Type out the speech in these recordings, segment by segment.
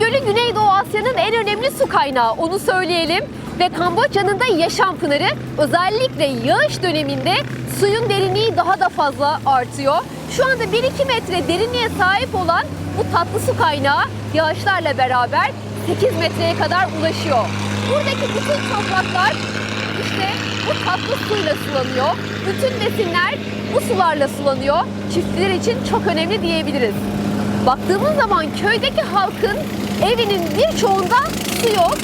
Gölü Güneydoğu Asya'nın en önemli su kaynağı onu söyleyelim. Ve Kamboçya'nın da yaşam pınarı özellikle yağış döneminde suyun derinliği daha da fazla artıyor. Şu anda 1-2 metre derinliğe sahip olan bu tatlı su kaynağı yağışlarla beraber 8 metreye kadar ulaşıyor. Buradaki bütün topraklar işte bu tatlı suyla sulanıyor. Bütün besinler bu sularla sulanıyor. Çiftçiler için çok önemli diyebiliriz. Baktığımız zaman köydeki halkın evinin birçoğunda su yok.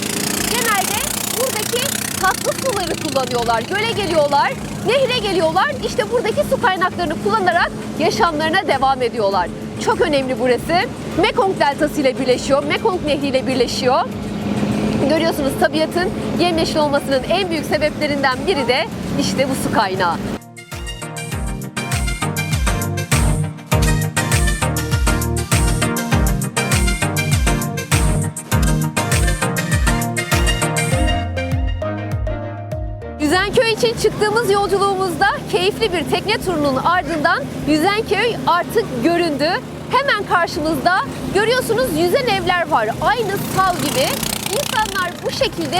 Genelde buradaki tatlı suları kullanıyorlar. Göle geliyorlar, nehre geliyorlar. İşte buradaki su kaynaklarını kullanarak yaşamlarına devam ediyorlar. Çok önemli burası. Mekong Deltası ile birleşiyor, Mekong Nehri ile birleşiyor. Görüyorsunuz tabiatın yemyeşil olmasının en büyük sebeplerinden biri de işte bu su kaynağı. Yüzenköy için çıktığımız yolculuğumuzda keyifli bir tekne turunun ardından Yüzenköy artık göründü. Hemen karşımızda görüyorsunuz yüzen evler var. Aynı sal gibi. İnsanlar bu şekilde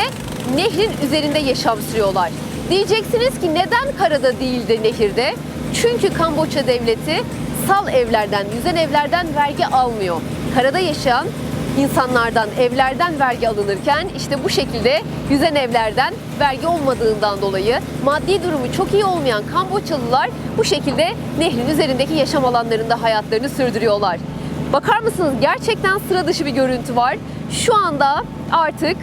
nehrin üzerinde yaşam sürüyorlar. Diyeceksiniz ki neden karada değil de nehirde? Çünkü Kamboçya devleti sal evlerden, yüzen evlerden vergi almıyor. Karada yaşayan insanlardan, evlerden vergi alınırken işte bu şekilde yüzen evlerden vergi olmadığından dolayı maddi durumu çok iyi olmayan Kamboçyalılar bu şekilde nehrin üzerindeki yaşam alanlarında hayatlarını sürdürüyorlar. Bakar mısınız gerçekten sıra dışı bir görüntü var. Şu anda artık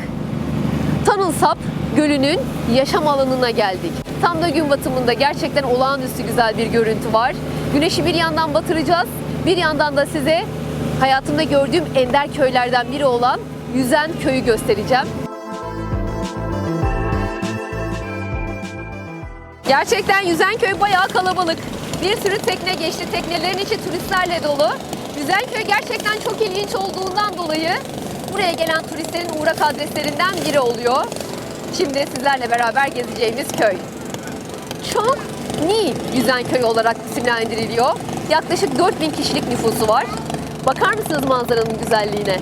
Tanılsap Gölü'nün yaşam alanına geldik. Tam da gün batımında gerçekten olağanüstü güzel bir görüntü var. Güneşi bir yandan batıracağız, bir yandan da size hayatımda gördüğüm ender köylerden biri olan Yüzen Köyü göstereceğim. Gerçekten Yüzen Köy bayağı kalabalık. Bir sürü tekne geçti. Teknelerin içi turistlerle dolu. Yüzen Köy gerçekten çok ilginç olduğundan dolayı buraya gelen turistlerin uğrak adreslerinden biri oluyor. Şimdi sizlerle beraber gezeceğimiz köy. Çok Ni Yüzen Köy olarak isimlendiriliyor. Yaklaşık 4000 kişilik nüfusu var. Bakar mısınız manzaranın güzelliğine?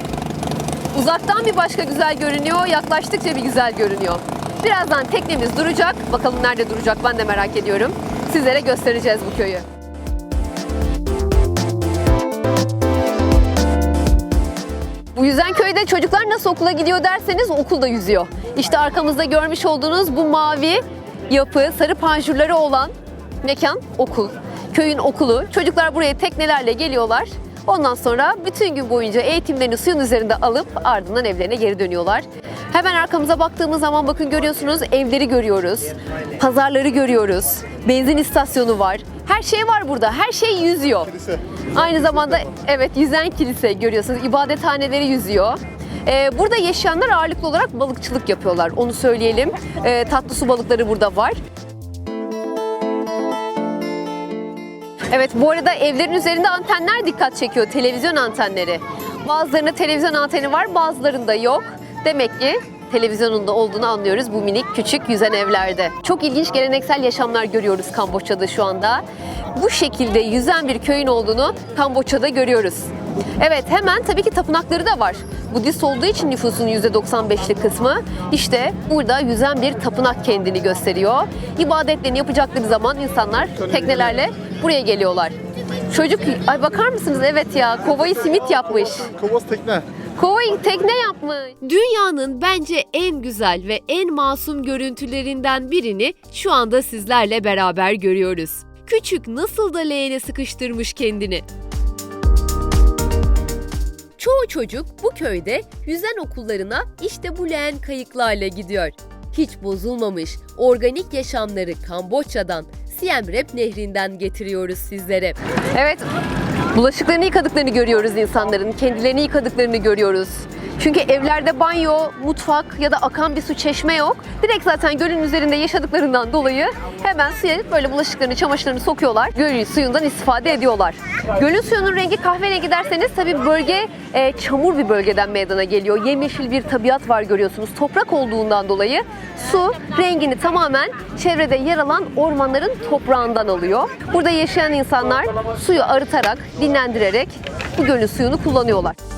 Uzaktan bir başka güzel görünüyor, yaklaştıkça bir güzel görünüyor. Birazdan teknemiz duracak. Bakalım nerede duracak ben de merak ediyorum. Sizlere göstereceğiz bu köyü. Bu yüzen köyde çocuklar nasıl okula gidiyor derseniz okulda yüzüyor. İşte arkamızda görmüş olduğunuz bu mavi yapı, sarı panjurları olan mekan okul. Köyün okulu. Çocuklar buraya teknelerle geliyorlar. Ondan sonra bütün gün boyunca eğitimlerini suyun üzerinde alıp ardından evlerine geri dönüyorlar. Hemen arkamıza baktığımız zaman bakın görüyorsunuz evleri görüyoruz. Pazarları görüyoruz. Benzin istasyonu var. Her şey var burada. Her şey yüzüyor. Aynı zamanda evet yüzen kilise görüyorsunuz. İbadethaneleri yüzüyor. Ee, burada yaşayanlar ağırlıklı olarak balıkçılık yapıyorlar. Onu söyleyelim. Ee, tatlı su balıkları burada var. Evet bu arada evlerin üzerinde antenler dikkat çekiyor. Televizyon antenleri. Bazılarında televizyon anteni var bazılarında yok. Demek ki televizyonunda olduğunu anlıyoruz bu minik küçük yüzen evlerde. Çok ilginç geleneksel yaşamlar görüyoruz Kamboçya'da şu anda. Bu şekilde yüzen bir köyün olduğunu Kamboçya'da görüyoruz. Evet hemen tabii ki tapınakları da var. Budist olduğu için nüfusun %95'lik kısmı işte burada yüzen bir tapınak kendini gösteriyor. İbadetlerini yapacakları zaman insanlar teknelerle buraya geliyorlar. Çocuk, ay bakar mısınız? Evet ya, kovayı simit yapmış. Kovas tekne. Kovayı tekne yapmış. Dünyanın bence en güzel ve en masum görüntülerinden birini şu anda sizlerle beraber görüyoruz. Küçük nasıl da leğene sıkıştırmış kendini. Çoğu çocuk bu köyde yüzen okullarına işte bu leğen kayıklarla gidiyor. Hiç bozulmamış organik yaşamları Kamboçya'dan, Siem Reap nehrinden getiriyoruz sizlere. Evet, bulaşıklarını yıkadıklarını görüyoruz insanların, kendilerini yıkadıklarını görüyoruz. Çünkü evlerde banyo, mutfak ya da akan bir su çeşme yok. Direkt zaten gölün üzerinde yaşadıklarından dolayı hemen suya böyle bulaşıklarını, çamaşırlarını sokuyorlar. Gölün suyundan istifade ediyorlar. Gölün suyunun rengi kahverengi derseniz tabii bölge e, çamur bir bölgeden meydana geliyor. Yemyeşil bir tabiat var görüyorsunuz. Toprak olduğundan dolayı su rengini tamamen çevrede yer alan ormanların toprağından alıyor. Burada yaşayan insanlar suyu arıtarak, dinlendirerek bu gölün suyunu kullanıyorlar.